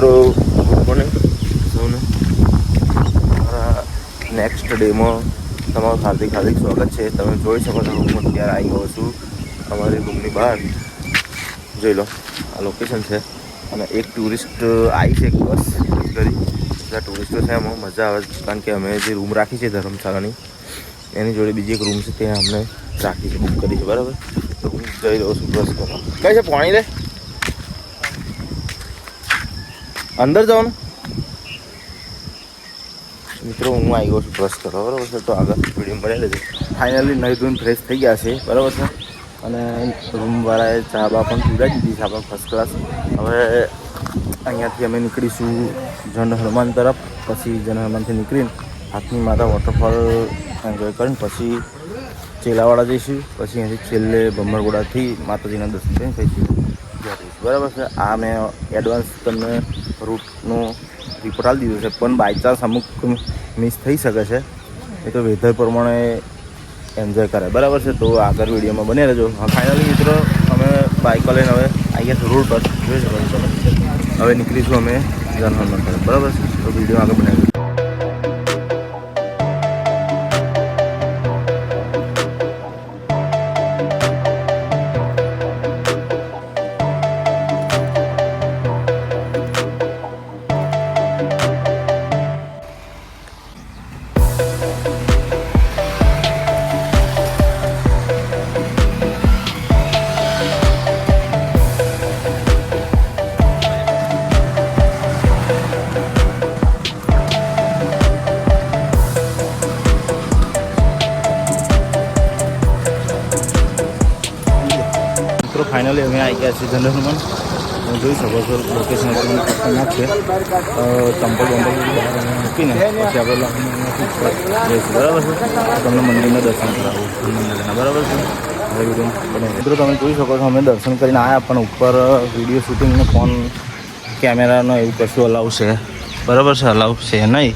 મિત્રો good morning સૌને મારા નેક્સ્ટ ડેમાં તમારું હાર્દિક હાર્દિક સ્વાગત છે. તમે જોઈ શકો છો, હું અત્યારે આવી ગયો છું અમારી રૂમની બહાર. જોઈ લો, આ લોકેશન છે. અને એક ટુરિસ્ટ આવી છે, એક બસ કરી બધા ટુરિસ્ટો છે, એમાં મજા આવે છે, કારણ કે અમે જે રૂમ રાખી છે ધર્મશાળાની, એની જોડે બીજી એક રૂમ છે ત્યાં અમને રાખી છે બુક કરી છે, બરાબર? તો હું જઈ રહ્યો છું બસ કરવા કઈ છે, પાણી રે? અંદર જવાનું? મિત્રો, હું આવ્યો છું બ્રશ કરો બરાબર છે? તો આગળ વીડિયો મળી લેજો ફાઇનલી નહીં ધોઈને ફ્રેશ થઈ ગયા છે, બરાબર છે? અને રૂમવાળાએ ચા બા પણ પીવડાવી દીધી છે, આપણે ફર્સ્ટ ક્લાસ હવે અહીંયાથી અમે નીકળીશું જન હનુમાન તરફ, પછી જન હનુમાનથી નીકળીને હાથની માતા વોટરફોલ એન્જોય કરીને પછી ચેલાવાડા જઈશું, પછી અહીંથી છેલ્લે બમરગોડાથી માતાજીના દર્શન કરીને જઈશું. બરાબર છે? આ મેં એડવાન્સ તમને રૂટનો આપી દીધો છે. પણ બાયચાન્સ અમુક મિસ થઈ શકે છે. એ તો વેધર પ્રમાણે એન્જોય કરે. બરાબર છે? તો આગળ વિડીયોમાં બને રહેજો. ફાઇનલી મિત્રો, અમે બાઇકો લઈને હવે આવી ગયા રોડ પર. જોઈ શકો તમે. હવે નીકળીશું અમે જનહલમાં તરફ બરાબર છે? તો વીડિયો આગળ બનાવી ફાઇનલી છે જનરલમાં. તમે જોઈ શકો છો લોકેશન એકદમ ખતરનાક છે ચંપલ બહાર મૂકીને, પછી આપણે બરાબર છે? તમને મંદિરના દર્શન કરાવું. મંદિરના, બરાબર છે? મિત્રો, તમે જોઈ શકો છો, અમે દર્શન કરીને આવ્યા પણ ઉપર વીડિયો શૂટિંગનો ફોન કેમેરાનો એવું કશું અલાઉ છે. બરાબર છે? અલાઉ છે નહીં.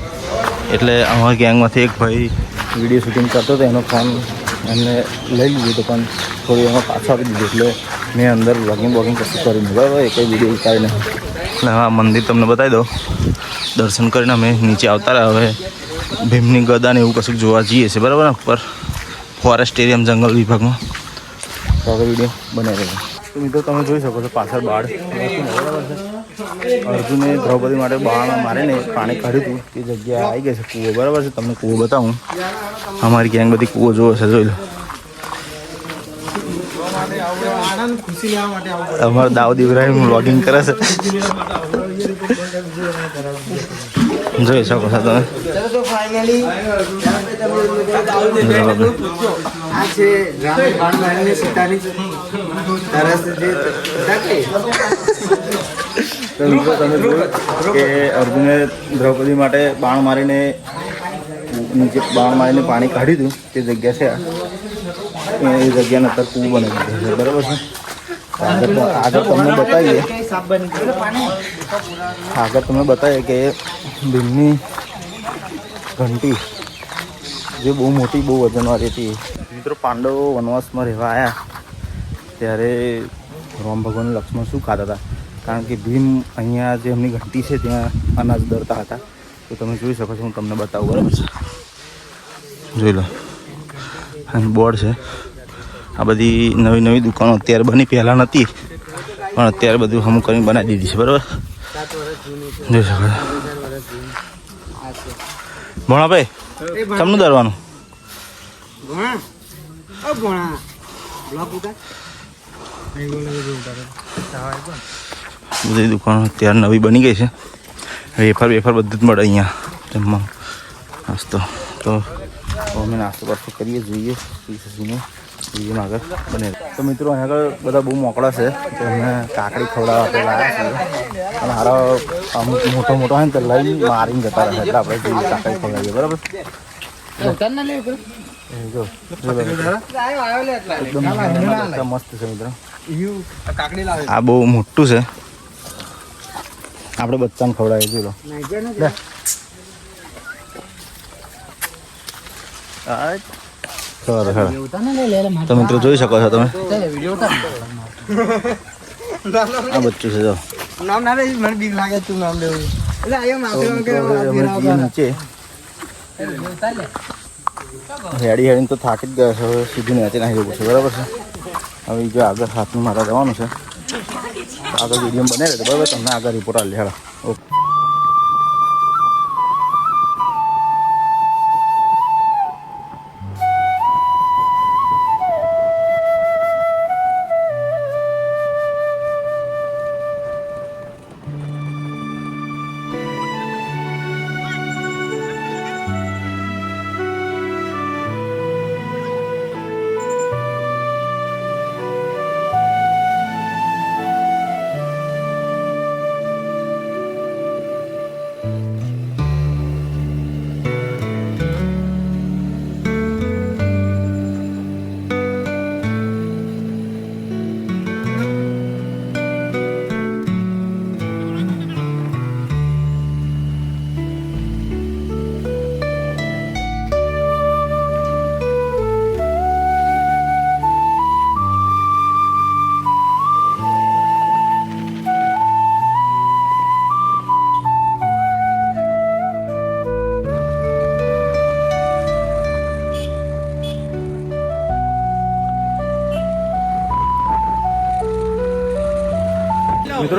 એટલે અમારા ગેંગમાંથી એક ભાઈ વીડિયો શૂટિંગ કરતો હતો, એનો ફોન એમને લઈ લીધો, પણ થોડી એમાં પાછો આપી દીધું. એટલે મેં અંદર વ્લોગિંગ વોગિંગ કશું કર્યું નહીં. બરાબર એક વીડિયો ઉતારી નહીં. એટલે હા, મંદિર તમને બતાવી દો દર્શન કરીને અમે નીચે આવતા રહ્યા. હવે ભીમની ગદા ને એવું કશું જોવા જઈએ છીએ, બરાબર ઉપર ફોરેસ્ટ એરિયમ જંગલ વિભાગમાં. તો હવે વીડિયો બનાવી રહ્યો મિત્રો, તમે જોઈ શકો છો પાછળ બાળ. છે અર્જુને દ્રૌપદી માટે બાણ મારીને પાણી કાઢ્યું હતું. તે જગ્યાએ આવી ગઈ છે કૂવો. બરાબર છે? તમને કૂવો બતાવું. અમારી ગેંગ બધી કૂવો જોવે છે, જોઈ લો. અમારો દાઉદ ઇબ્રાહીમ વ્લોગિંગ કરે છે. જોઈ શકો છો તમે. કે અર્જુને દ્રૌપદી માટે બાણ મારીને નીચે બાણ મારીને પાણી કાઢ્યું હતું તે જગ્યા છે. એ જગ્યાને અત્યારે કૂવું બનાવી દીધું છે. બરાબર છે? આગળ આગળ તમને બતાવીએ. આગળ તમને બતાવીએ કે ભીમની ઘંટી જે બહુ મોટી, બહુ વજનવાળી હતી. મિત્રો, પાંડવો વનવાસમાં રહેવા આવ્યા ત્યારે રામ ભગવાન લક્ષ્મણ શું ખાતા હતા? કારણ કે ભીમ અહીંયા જે એમની ઘંટી છે, ત્યાં અનાજ દરતા હતા. તો તમે જોઈ શકો છો, હું તમને બતાવું. બરાબર છે? જોઈ લો. અને બોર્ડ છે. આ બધી નવી નવી દુકાનો અત્યારે બની, પહેલાં નહોતી. પણ અત્યારે બધું હમ કરીને બનાવી દીધી છે, બરાબર? જોઈ શકો ભોણાભાઈ તમને દરવાનું? બધું દુકાનો અત્યારે નવી બની ગઈ છે. વેફર વેફર બધું જ મળે અહીંયા જમવા નાસ્તો તો અમે નાસ્તો પાસ્તો કરીએ, જોઈએ સસીને જોઈએ આગળ બને. તો મિત્રો, અહીંયા આગળ બધા બહુ મોકળા છે. તો અમે કાકડી ખવડાવવા આપણે લાવ્યા છીએ અને હારો અમુક મોટો મોટો હોય ને તો લઈ મારીને જતા રહે. એટલે આપણે જોઈએ કાકડી ખવડાવીએ, બરાબર? મસ્ત છે મિત્રો. આ બહુ મોટું છે. આપણે બચ્ચાને ખવડાવીએ, જોઈ લો નાઈજર ને લે. ખબર ખબર ઉતાર ના લે લે તો મિત્રો જોઈ શકો છો તમે. આ બચ્ચું છે જો. નામ ના રે મને બીક લાગે તું નામ લેવું. એટલે આયો માથે કે મિત્રો હવે અમે જઈએ નીચે. હેડી હેડીને તો થાકી જ ગયા છે હવે સીધું નીચે નાખી દેવું છે બરાબર છે? હવે જો આગળ હાથમાં મારા જવાનું છે. આગળ વીડિયો બને રહે બરાબર? તમને આગળ રિપોર્ટ આલી હેડા. ઓકે.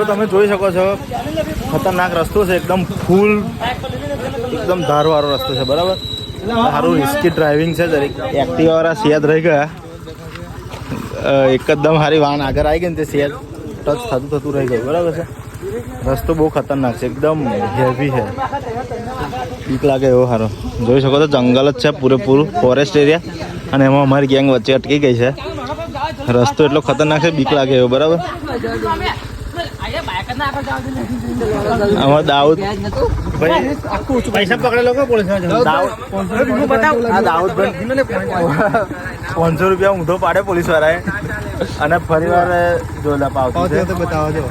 તમે જોઈ શકો છો. ખતરનાક રસ્તો છે, એકદમ ફૂલ એકદમ ધારવાળો રસ્તો છે, બરાબર? સારું રિસ્કી ડ્રાઇવિંગ છે, દરેક. એક્ટિવાવાળા સિયાદ રહી ગયા. એકદમ સારી વાહન આગળ આવી ગઈ ને તે સિયાદ ટચ થતું થતું રહી ગયું, બરાબર છે? રસ્તો બહુ ખતરનાક છે, એકદમ હેવી છે. બીક લાગે એવો સારો. જોઈ શકો તો જંગલ જ છે, પૂરેપૂરું ફોરેસ્ટ એરિયા અને એમાં અમારી ગેંગ વચ્ચે અટકી ગઈ છે. રસ્તો એટલો ખતરનાક છે, બીક લાગે એવો, બરાબર? આમાં દાઉદ. ભાઈ પૈસા પકડેલો કે પોલીસ દાઉદ. આ પાંચસો રૂપિયા ઊંધો પાડે પોલીસ વાળાએ. અને ફરી વાર જોયેલા પાવતી બતાવો જો.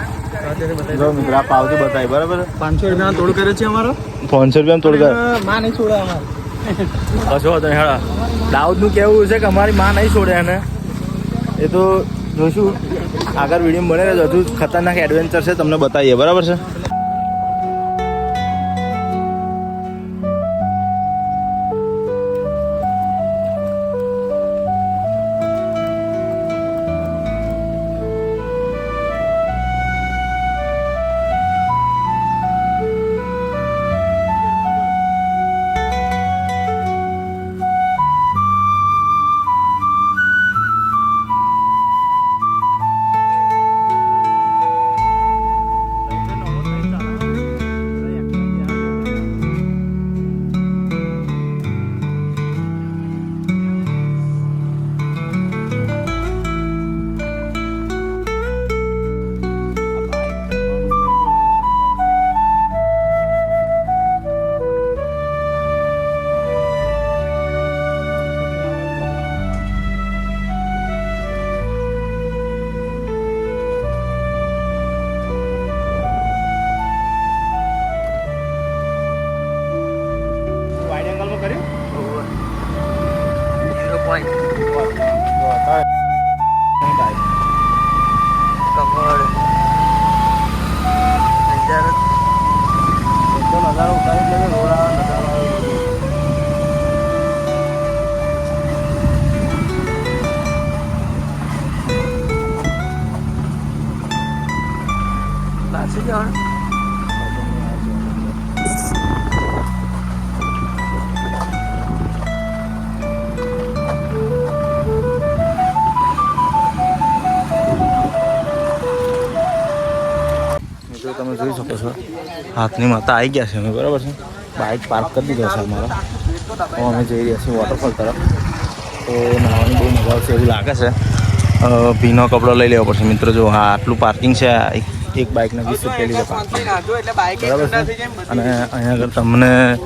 જો મિત્ર પાવતી બતાવી બરાબર? પાંચસો રૂપિયા તોડ કરે છે અમારો? પાંચસો રૂપિયા તોડ કરે. માં નહીં છોડે અમારે. કશો વાંધો નહીં હેડા દાઉદનું કેવું છે કે અમારી માં નહીં છોડે એને. એ તો જોઈશું. આગળ વીડિયો બને રહેજો. હજુ ખતરનાક એડવેન્ચર છે તમને બતાવીએ. બરાબર છે? હાથની માતા આવી ગયા છે અમે, બરાબર છે? બાઇક પાર્ક કરી દીધો છે અમારો. તો અમે જઈ રહ્યા છીએ વોટરફોલ તરફ. તો નાહવાની બહુ મજા આવશે એવું લાગે છે. ભીનો કપડો લઈ લેવો પડશે. મિત્રો, જો હા, આટલું પાર્કિંગ છે એક- બાઇકને વીસ રૂપિયા લીધે પાર્કિંગ બરાબર છે? અને અહીંયા આગળ તમને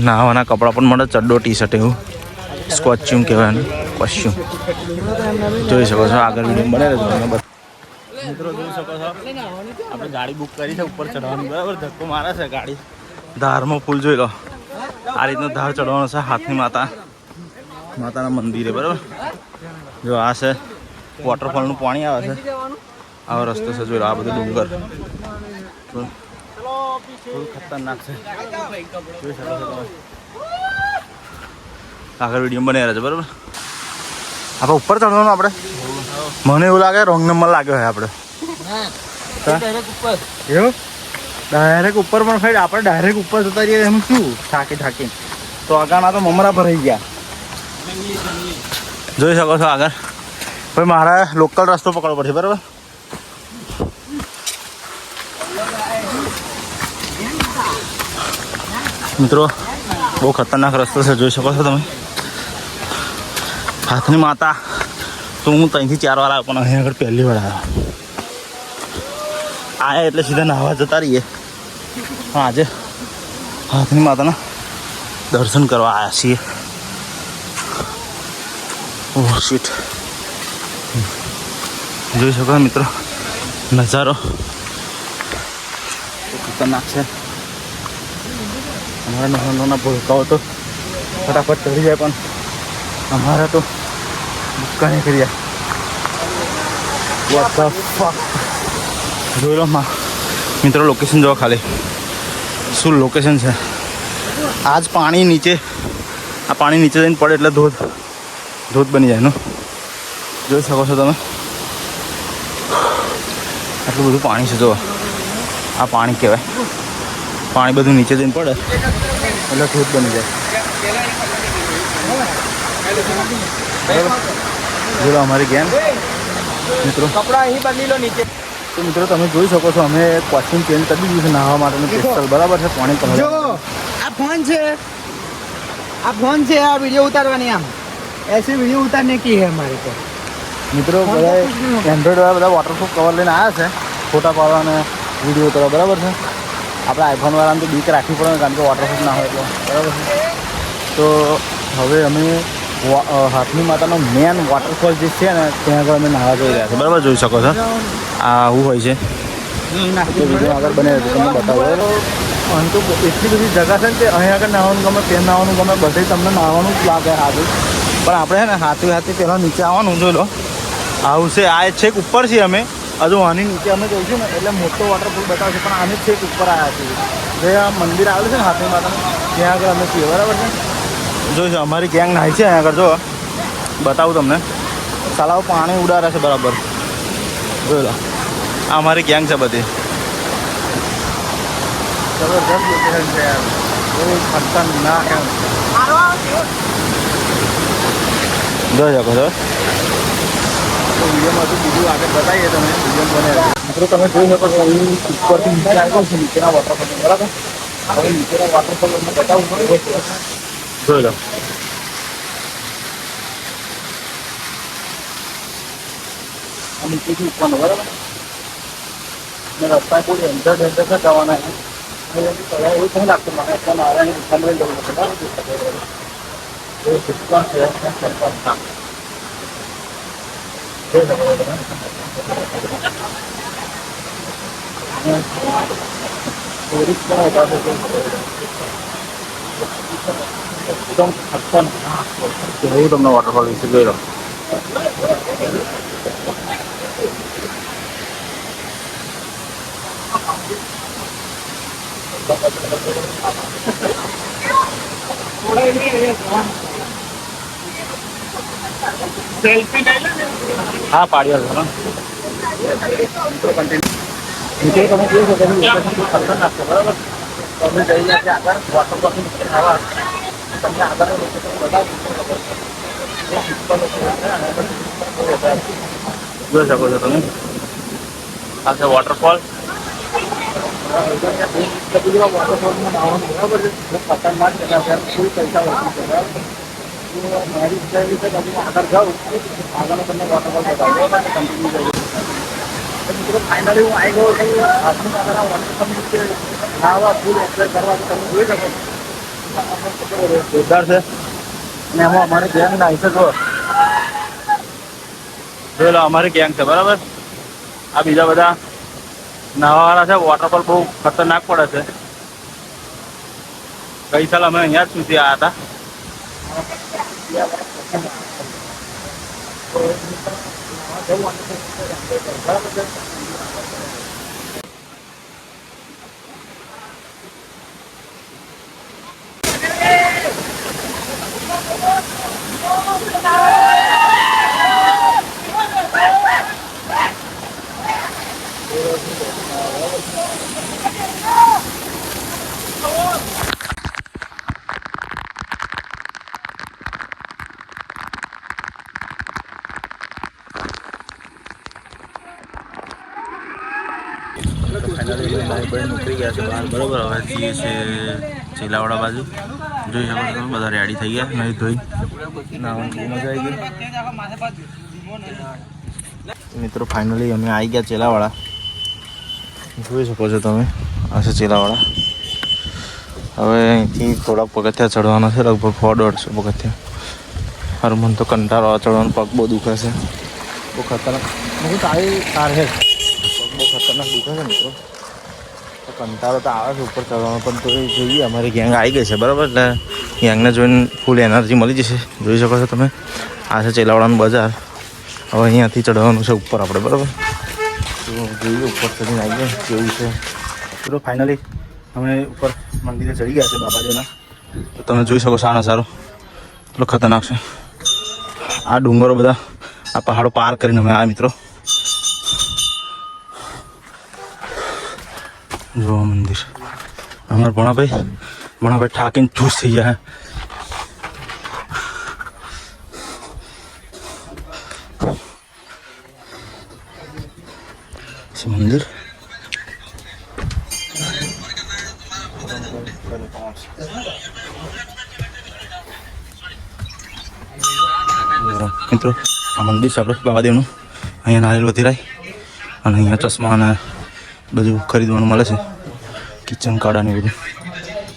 નાહવાના કપડાં પણ મળે. ચડ્ડો ટી શર્ટ એવું. સ્કોચ્યુમ કહેવાય એને કોસ્ચ્યુમ જોઈ શકો છો. આગળ વીડિયો બને રહેજો. મિત્રો જોઈ શકો છો. આપણે ગાડી બુક કરી છે ઉપર ચડવાની બરાબર? ધક્કો મારે છે ગાડી. ધારમાં ફૂલ જોઈ લો. આ રીતનો ધાર ચડવાનો છે, હાથની માતા. માતાના મંદિરે, બરાબર? જો આ છે વોટરફોલનું પાણી આવે છે. આવો રસ્તો છે, જોઈ લો, આ બધું ડુંગર. થોડું ખતરનાક છે. આગળ વીડિયો બની રહ્યા છે, બરાબર? આપણે ઉપર ચડવાનું આપણે. મને એવું લાગે રોંગ નંબર લાગ્યો હોય આપણે એવું? ડાયરેક્ટ ઉપર પણ ફેડ આપણે ડાયરેક્ટ ઉપર જતા રહીએ એમ શું? થાકી થાકી. તો આગળના તો મમરા ભરાઈ ગયા. જોઈ શકો છો આગળ. ભાઈ મારે લોકલ રસ્તો પકડવો પડશે બરાબર? મિત્રો બહુ ખતરનાક રસ્તો છે જોઈ શકો છો તમે. હાથની માતા. તો હું ત્રણથી ચાર વાર આવ્યો પણ અહીંયા આગળ પહેલી વાર આવ્યો આયા એટલે સીધા નાહવા જતા રહીએ. પણ આજે હાથની માતાના દર્શન કરવા આવ્યા છીએ. ઓહ જોઈ શકો મિત્રો, નજારો. ખતરનાક છે. અમારા નાના નાના ભૂલકાઓ તો ફટાફટ ચડી જાય, પણ અમારા તો the fuck? જોઈ લો માં. મિત્રો લોકેશન જોવા ખાલી. શું લોકેશન છે? આજ પાણી નીચે. આ પાણી નીચે જઈને પડે એટલે ધોધ. ધોધ બની જાય એનું જોઈ શકો છો તમે. આટલું બધું પાણી છે જો આ પાણી કહેવાય. પાણી બધું નીચે જઈને પડે. એટલે ધોધ બની જાય. જોડો અમારી ગેમ મિત્રો. કપડાં અહીં બદલી લો નીચે. તો મિત્રો તમે જોઈ શકો છો અમે કોસ્ટ્યુમ ચેન્જ કરી દીધું છે નાહવા માટેનું પિસ્તલ બરાબર છે? પાણી કલર. જો આ ફોન છે. આ ફોન છે આ વીડિયો ઉતારવાની આમ. એસી વીડિયો ઉતારને કી હે મારે તો. મિત્રો બધા એન્ડ્રોઈડ વાળા બધા વોટરપ્રૂફ કવર લઈને આવ્યા છે. ફોટા પાડવા અને વીડિયો ઉતારવા. બરાબર છે? આપણે આઈફોન વાળાને તો બીક રાખવી પડે કારણ કે વોટરપ્રૂફ ના હોય એટલે. બરાબર છે? તો હવે અમે હાથની માતાનો મેન વોટરફોલ જે છે ને ત્યાં આગળ અમે નાહવા જઈ રહ્યા છે બરાબર જોઈ શકો છો? આ આવું હોય છે. વીડિયો આગળ બને તો તમને બતાવો આમ તો એટલી બધી જગા છે ને કે અહીં આગળ નાહવાનું ગમે ત્યાં નાહવાનું ગમે બધે તમને નાહવાનું જ લાગે હાથું પણ આપણે છે ને હાથે હાથે પહેલાં નીચે આવવાનું જોઈ લો. આવું છે આ છેક ઉપર છીએ અમે. હજુ આની નીચે અમે જઈશું ને એટલે મોટો વોટરફોલ બતાવશે પણ આને છેક ઉપર આવ્યા છીએ. જે આ મંદિર આવેલું છે ને હાથની માતાનું ત્યાં આગળ અમે છીએ બરાબર છે? જોઈશું અમારી ગેંગ નાહી છે અહીંયા આગળ જો. બતાવું તમને. સાલાઓ પાણી ઉડાડે છે બરાબર. જોઈ લો આ અમારી ગેંગ છે બધી. જબરદસ્ત લોકેશન છે યાર. બહુ ખતરનાક એમ જોઈ શકો છો. તો વિડીયોમાં તો બીજું આગળ બતાવીએ તમે વીડિયો બને મિત્રો તમે જોઈ શકો છો અહીં ઉપરથી નીચે આવ્યો છે નીચેના વોટરફોલ બરાબર? હવે નીચેના વોટરફોલ તમને બતાવું. લો આ નીચેથી ઉપરનો બરાબર અને રસ્તા કોઈ એન્ટર એન્ટર જ જવાના છે પહેલાં એવું નહીં લાગતું મને એટલે મારે અહીં દુકાન લઈ જવું પડશે બરાબર એ દુકાન છે ટુરિસ્ટ પણ હોતા એકદમ ખતરનાક એવું તમને વોટરફોલ વિશે જોઈ રહ્યો હા પાડ્યો નીચે તમે જોઈ શકો ખતરનાક છે બરાબર તમે અમે જઈ રહ્યા છીએ આગળ વોટરફોલની નીચે ખાવા તમને લોકેશન બતાવું જોઈ શકો છો તમે. આ છે વોટરફોલ વોટરફોલમાં નાવાનું બરાબર છે ખતરનાક છે ફૂલ પૈસા વસૂલ બરાબર મારી ઈચ્છા એવી છે કે હું આગળ જાઉં આગળનો તમને વોટરફોલ બતાવું જઈએ મિત્રો ફાઇનલી હું આવી ગયો છું વોટરફોલ નીચે આવા ફૂલ એન્જોય કરવા તમે જોઈ શકો છો. જોરદાર છે. અને એમાં અમારી ગેંગ ના છે જો લો, અમારી ગેંગ છે, બરાબર? આ બીજા બધા નાવાવાળા છે વોટરફોલ બહુ ખતરનાક પડે છે. ગઈ સાલ અમે અહીંયા જ સુધી આવ્યા હતા ભાઈ બહેન નીકળી ગયા છે બહાર બરોબર છે ચીલાવાડા બાજુ. જોઈ શકો છો બધા રેડી થઈ ગયા. નહીં ધોઈ. નાવાની આવી ગઈ. મિત્રો ફાઇનલી અમે આવી ગયા ચેલાવાળા જોઈ શકો છો તમે, આ છે ચેલાવાળા હવે અહીંથી થોડાક પગથિયા ચડવાના છે, લગભગ સો દોઢસો પગથિયા. હારું મને તો કંટાળો ચડવાનો પગ બહુ દુખે છે. બહુ ખતરનાક. બહુ તારી તાર છે પગ બહુ ખતરનાક દુખે છે, મિત્રો. કંટાળો તો આવે છે ઉપર ચડવાનો પણ તો જોઈએ, અમારી ગેંગ આવી ગઈ છે, બરાબર? એટલે ગેંગને જોઈને ફૂલ એનર્જી મળી જશે. જોઈ શકો છો તમે. આ છે ચેલાવડાનું બજાર. હવે અહીંયાથી ચડવાનું છે ઉપર આપણે, બરાબર? તો જોઈએ, ઉપર ચડીને આવી ગયા કેવું છે. તો ફાઇનલી અમે ઉપર મંદિરે ચડી ગયા છે બાબાજીના. તો તમે જોઈ શકો છો આ નજારો એટલો ખતરનાક છે. આ ડુંગરો બધા, આ પહાડો પાર કરીને અમે આ મિત્રો. જો આ મંદિર. અમારા ભણાભાઈ ભણાભાઈ ઠાકીને ચૂસ થઈ ગયા મંદિર? મિત્રો, આ મંદિર સાબરસ બાબાદેવનું અહીંયા નારિયેલ વધીરાય અને અહીંયા ચશ્મા અને બધું ખરીદવાનું મળે છે. કિચન કાળા ને બધું.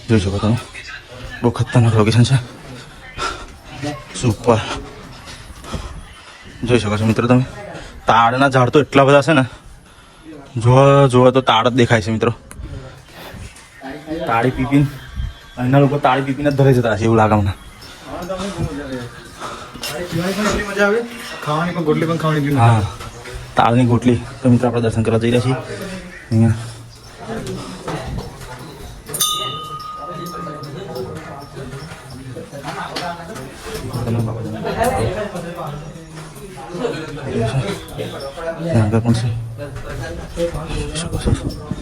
જોઈ શકો તમે. બહુ ખતરનાક લોકેશન છે. સુપર જોઈ શકો છો મિત્રો તમે. તાડના ઝાડ તો એટલા બધા છે ને. જોવા જોવા તો તાડ જ દેખાય છે મિત્રો. તાળી પીપીને અહીંના લોકો તાળી પીપીને ધરે જતા હશે એવું લાગે મને. તાળની ગોટલી તો મિત્રો આપણે દર્શન કરવા જઈ રહ્યા છીએ. અહીંયા ત્યાં આગળ પણ છે જોઈ શકો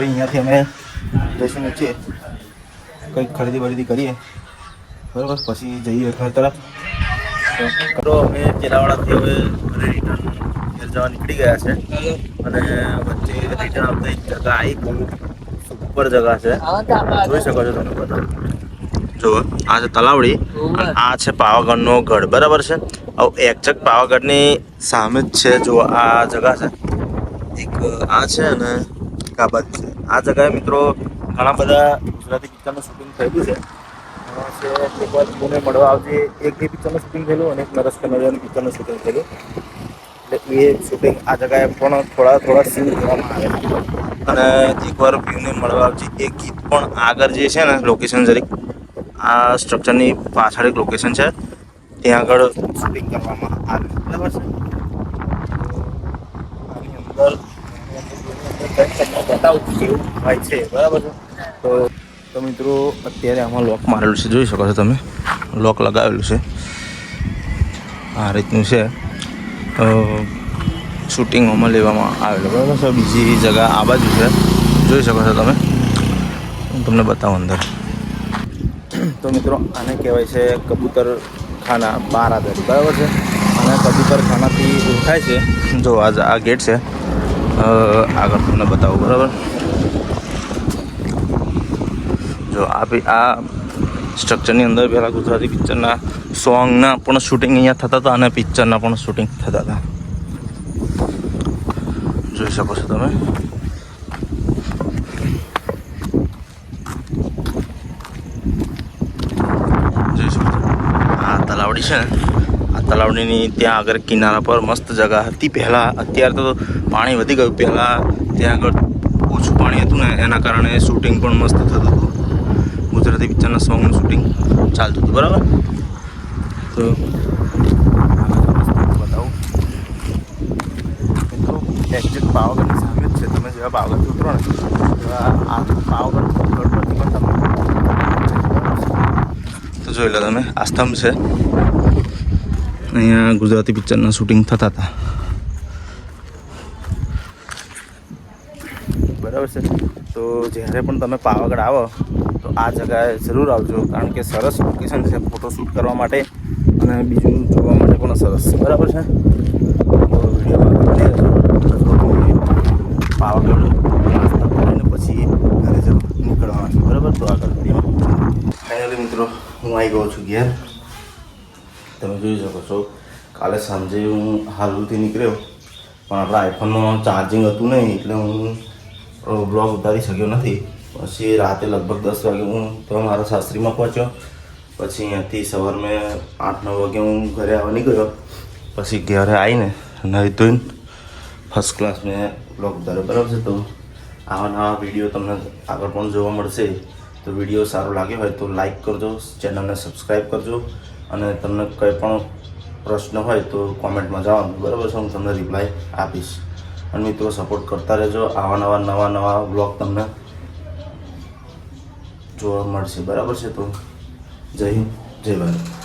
તો અહીંયાથી અમે જઈશું નીચે કંઈક ખરીદી બરીદી કરીએ. બરાબર? પછી જઈએ ઘર તરફ. કરો અમે ચેલાવાડાથી હવે રિટર્ન ઘેર જવા નીકળી ગયા છે. અને વચ્ચે રિટર્ન આવતા એક જગા બહુ સુપર જગા છે. જોઈ શકો છો તમે બધા. જો આ છે તલાવડી આ છે પાવાગઢનો ગઢ. બરાબર છે? હવે એકચક પાવાગઢની સામે જ છે. જો આ જગા છે. એક આ છે અને એક છે. આ જગ્યાએ મિત્રો ઘણા બધા ગુજરાતી પિક્ચરનું શૂટિંગ થયેલું છે. એક વાર પુણે મળવા આવજે, એક એ પિક્ચરનું શૂટિંગ થયેલું અને એક નરસ કનોડિયાનું પિક્ચરનું શૂટિંગ થયેલું. એટલે એ શૂટિંગ આ જગ્યાએ પણ થોડા થોડા સીન જોવામાં આવે અને એકવાર વ્યૂને મળવા આવજે, એ ગીત પણ આગળ જે છે ને લોકેશન જરીક, આ સ્ટ્રક્ચરની પાછળ એક લોકેશન છે. ત્યાં આગળ શૂટિંગ કરવામાં આવ્યું બરાબર છે? આની અંદર બતાવું કેવું હોય છે, બરાબર છે? તો તો મિત્રો, અત્યારે આમાં લોક મારેલું છે, જોઈ શકો છો તમે. લોક લગાવેલું છે. આ રીતનું છે. શૂટિંગ આમાં લેવામાં આવેલું, બરાબર છે? બીજી જગા આ બાજુ છે. જોઈ શકો છો તમે. હું તમને બતાવું અંદર. તો મિત્રો, આને કહેવાય છે કબૂતર ખાના બારાદરી, બરાબર છે? અને કબૂતર ખાનાથી ઓળખાય છે. જો, આ આ ગેટ છે. આગળ તમને બતાવું, બરાબર? જો આ આ સ્ટ્રક્ચરની અંદર પહેલાં ગુજરાતી પિક્ચરના સોંગના પણ શૂટિંગ અહીંયા થતા હતા અને પિક્ચરના પણ શૂટિંગ થતા હતા. જોઈ શકો છો તમે? જોઈ શકો છો? આ તલાવડી છે ને? તલાવડીની ત્યાં આગળ કિનારા પર મસ્ત જગા હતી. પહેલાં અત્યારે તો પાણી વધી ગયું. પહેલાં ત્યાં આગળ ઓછું પાણી હતું ને, એના કારણે શૂટિંગ પણ મસ્ત થતું હતું. ગુજરાતી પિક્ચરના સોંગનું શૂટિંગ ચાલતું હતું, બરાબર? તો એક્ઝેક્ટ પાવાગઢની સામે છે. તમે જેવા પાવાગઢ ઉતરો ને આ પાવાગઢ તો જોઈ લો તમે, આ સ્તંભ છે. અહીંયા ગુજરાતી પિક્ચરના શૂટિંગ થતા હતા. બરાબર છે. તો જ્યારે પણ તમે પાવાગઢ આવો, તો આ જગાએ જરૂર આવજો, કારણ કે સરસ લોકેશન છે ફોટોશૂટ કરવા માટે અને બીજું જોવા માટે પણ સરસ છે. બરાબર છે? તો પાવાગઢ પછી ઘરે નીકળવાના બરાબર? તો આગળ ફાઇનલી મિત્રો, હું આવી ગયો છું ઘેર. તમે જોઈ શકો છો. કાલે સાંજે હું હાલથી નીકળ્યો. પણ આપણા આઈફોનમાં ચાર્જિંગ હતું નહીં, એટલે હું બ્લોગ ઉતારી શક્યો નથી. પછી રાતે લગભગ દસ વાગે હું તો મારા સાસરીમાં પહોંચ્યો. પછી અહીંયાથી સવાર મેં આઠ નવ વાગે હું ઘરે આવવા નીકળ્યો. પછી ઘરે આવીને નહીં ધોઈને ફર્સ્ટ ક્લાસ મેં બ્લોગ ઉતાર્યો. બરાબર છે તો આવા નવા વીડિયો તમને આગળ પણ જોવા મળશે. તો વીડિયો સારો લાગ્યો હોય તો લાઈક કરજો ચેનલને સબસ્ક્રાઈબ કરજો. અને તમને કંઈ પણ પ્રશ્ન હોય તો કોમેન્ટમાં જવાનું. બરાબર છે, હું તમને રિપ્લાય આપીશ. અને મિત્રો સપોર્ટ કરતા રહેજો. આવા નવા નવા નવા બ્લોગ તમને જોવા મળશે. બરાબર છે, તો જય હિન્દ, જય ભારત.